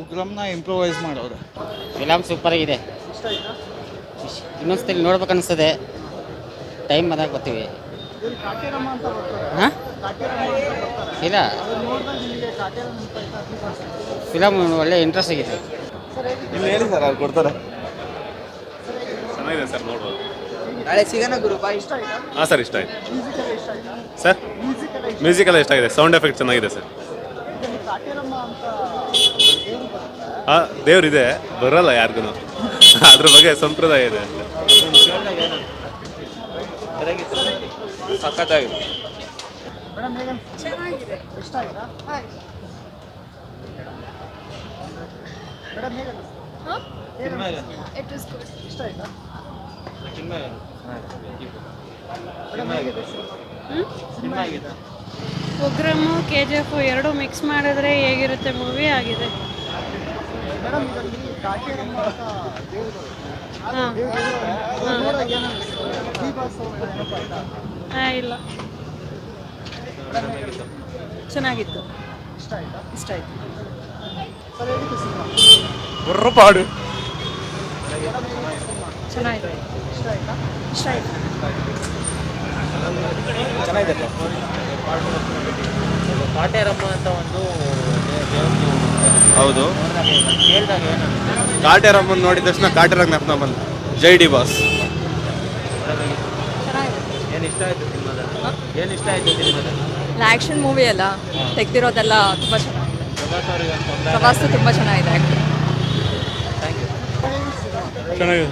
ಉಗ್ರಮ್ನ improvise ಮಾಡೋದು film super ಆಗಿದೆ. ಇಷ್ಟ ಆಯ್ತಾ ಇನ್ನೊಂದ್ಸತಿ ನೋಡ್ಬೇಕು ಅನಿಸ್ತದೆ ಟೈಮ್ ಬಂದಾಗ ಬರ್ತೀವಿ. ಹಾಂ? ಇಲ್ಲ. ಫಿಲಮ್ ಒಳ್ಳೆ ಇಂಟ್ರೆಸ್ಟ್ ಆಗಿದೆ. ಇಲ್ಲಿ ಹೇಳಿ ಸರ್ ಅವ್ರು ಕೊಡ್ತಾರೆ. ಚೆನ್ನಾಗಿದೆ ಸರ್ ನೋಡ್ಬೋದು. ನಾಳೆ ಸಿಗೋಣ ಗುರು ಬಾ ಇಷ್ಟ ಆಯ್ತಾ? ಹಾಂ ಸರ್ ಇಷ್ಟ ಆಯ್ತು. ಮ್ಯೂಸಿಕ್ ಇಷ್ಟ ಆಯ್ತಾ? ಸರ್ ಮ್ಯೂಸಿಕ್ ಎಲ್ಲ ಇಷ್ಟ ಆಗಿದೆ. ಸೌಂಡ್ ಎಫೆಕ್ಟ್ ಚೆನ್ನಾಗಿದೆ ಸರ್ ಇದರಲ್ಲಿ ಕಾಟೇರಮ್ಮ ಅಂತ ದೇವ್ರು ಬರುತ್ತೆ ಹಾಂ ದೇವ್ರಿದೆ. ಬರಲ್ಲ ಯಾರಿಗೂ ಅದ್ರ ಬಗ್ಗೆ ಸಂಪ್ರದಾಯ ಇದೆ. ಸಖತ್ತಾಗಿದೆ ಆಗಿದೆ. ಮೇಡಮ್ ಹೇಗಿದೆ? ಸಿನಿಮಾ ಹೇಗಿದೆ ಉಗ್ರಮು ಕೆ ಜಿ ಎಫ್ ಎರಡು ಮಿಕ್ಸ್ ಮಾಡಿದ್ರೆ ಹೇಗಿರುತ್ತೆ ಮೂವಿ? ಆಗಿದೆ. ಹಾಂ. ಇಲ್ಲ. ಚೆನ್ನಾಗಿತ್ತು. ಇಷ್ಟ ಆಯ್ತಾ? ಇಷ್ಟ ಆಯ್ತು. ಸರ್ ಹೇಗಿತ್ತು ಚೆನ್ನಾಗಿದೆ. ಇಷ್ಟ ಆಯ್ತಾ? ಇಷ್ಟ ಆಯ್ತು. ಚೆನ್ನಾಗಿದೆ. ಕಾಟೇರಮ್ಮ ಅಂತ ಒಂದು ಹೌದು. ಕೇಳಿದಾಗ ಏನು ಕಾಟೇರಮ್ಮನ್ ನೋಡಿದ ತಕ್ಷಣ ಕಾಟೇರಂಗ್ ನೆಪ್ನ ಬಂದ ಜೈ ಡಿ ಬಾಸ್ ಏನು ಇಷ್ಟ ಆಯಿತು ಸಿನಿಮಾದಲ್ಲಿ ಏನು ಇಷ್ಟ ಆಯಿತು ಸಿನಿಮಾದಲ್ಲಿ ಆ್ಯಕ್ಷನ್ ಮೂವಿ ಅಲ್ಲ. ತೆಗ್ದಿರೋದೆಲ್ಲ ತುಂಬ ಚೆನ್ನಾಗಿದೆ ಪ್ರವಾಸ ತುಂಬ ಚೆನ್ನಾಗಿದೆ ಆ್ಯಕ್ಟಿಂಗ್ ಥ್ಯಾಂಕ್ ಯು ಚೆನ್ನಾಗಿದೆ.